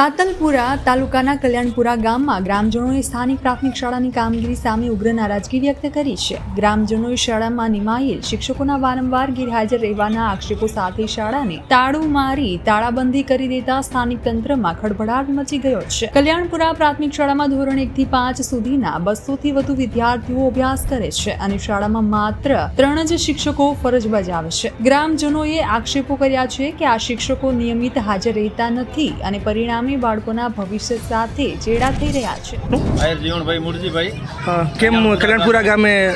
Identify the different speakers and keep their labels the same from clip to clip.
Speaker 1: સાતલપુરા તાલુકાના કલ્યાણપુરા ગામમાં ગ્રામજનોએ સ્થાનિક પ્રાથમિક શાળાની કામગીરી સામે ઉગ્ર નારાજગી વ્યક્ત કરી છે. ગ્રામજનોએ શાળામાં નિમાયેલ શિક્ષકોના વારંવાર ગેરહાજર રહેવાના આક્ષેપો સાથે શાળાને તાળું મારી તાળાબંધી કરી દેતા સ્થાનિક તંત્રમાં ખળભળાટ મચી ગયો છે. કલ્યાણપુરા પ્રાથમિક શાળામાં ધોરણ એકથી પાંચ સુધીના બસોથી વધુ વિદ્યાર્થીઓ અભ્યાસ કરે છે અને શાળામાં માત્ર ત્રણ જ શિક્ષકો ફરજ બજાવે છે. ગ્રામજનોએ આક્ષેપો કર્યા છે કે આ શિક્ષકો નિયમિત હાજર રહેતા નથી અને પરિણામે બાળકોના ભવિષ્ય સાથે ચેડા થઈ રહ્યા છે.
Speaker 2: જીવણભાઈ મુરજીભાઈ.
Speaker 3: કેમ કલ્યાણપુરા ગામે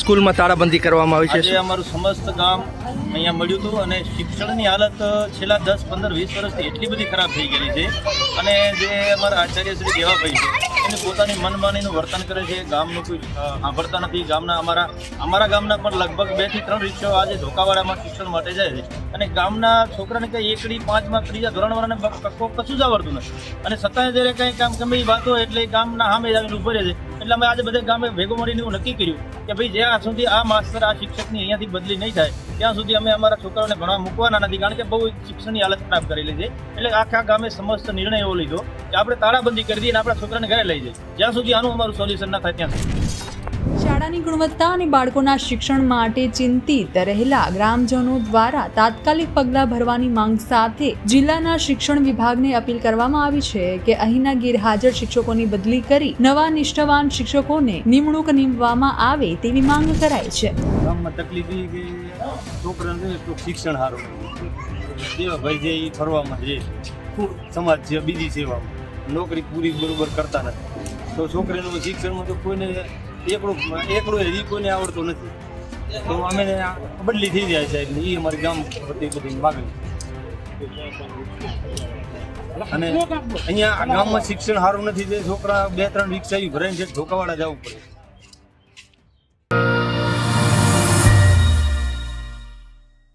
Speaker 3: સ્કૂલમાં તાળાબંધી કરવામાં આવી
Speaker 2: આજે
Speaker 3: છે
Speaker 2: અમારું સમસ્ત ગામ અહીંયા મળ્યું હતું અને શિક્ષણની હાલત છેલ્લા દસ, પંદર, વીસ વર્ષથી એટલી બધી ખરાબ થઈ ગયેલી છે. અને જે અમારા આચાર્ય શ્રી દેવાભાઈ છે, એને પોતાની મનમાનીનું વર્તન કરે છે. ગામનું કોઈ સાંભળતા નથી. ગામના અમારા અમારા ગામના પણ લગભગ બેથી ત્રણ રિક્ષાઓ આજે ધોકાવાળામાં શિક્ષણ માટે જાય છે. અને ગામના છોકરાને કંઈ એકડી, પાંચમાં ત્રીજા ધોરણવાળાને કશું જ આવડતું નથી. અને છતાંય જ્યારે કંઈ કામ ગમે એ વાત એટલે ગામના સામે આવીને ઊભો રહે છે. એટલે અમે આજે બધા ગામે ભેગો મળીને એવું નક્કી કર્યું કે ભાઈ જ્યાં સુધી આ માસ્તર, આ શિક્ષકની અહીંયાથી બદલી નહીં થાય, ત્યાં સુધી અમે અમારા છોકરાઓને ભણવા મૂકવાના નથી, કારણ કે બહુ શિક્ષણની હાલત ખરાબ કરેલી છે. એટલે આખા ગામે સમસ્ત નિર્ણય એવો લીધો કે આપણે તાળાબંધી કરી દઈએ અને આપણા છોકરાને ઘરે લઈ જઈએ. જ્યાં સુધી આનું અમારું સોલ્યુશન ના થાય, ત્યાં સુધી.
Speaker 1: શાળાની ગુણવત્તા અને બાળકોના શિક્ષણ માટે ચિંતિત રહેલા ગ્રામજનો દ્વારા તાત્કાલિક પગલાં ભરવાની માંગ સાથે જિલ્લાના શિક્ષણ વિભાગને અપીલ કરવામાં આવી છે કે અહીંના ગેરહાજર શિક્ષકોની બદલી કરી નવા નિષ્ઠાવાન શિક્ષકોને નિમણૂક નીમવામાં આવે તેવી માંગ કરાઈ છે.
Speaker 2: શિક્ષણ સારું છે સમાજ બીજી સેવામાં નોકરી પૂરી બરોબર કરતા નથી. તો છોકરીનું શિક્ષણમાં તો કોઈને એકડું એકડું હજી કોઈને આવડતું નથી. તો અમે બદલી થઈ જાય એટલે એ અમારી ગામ બધી બધી માગણી અને અહીંયા ગામમાં શિક્ષણ સારું નથી, જે છોકરા બે ત્રણ રિક્ષા ભરાઈને છે ધોકાવાળા જવું પડે.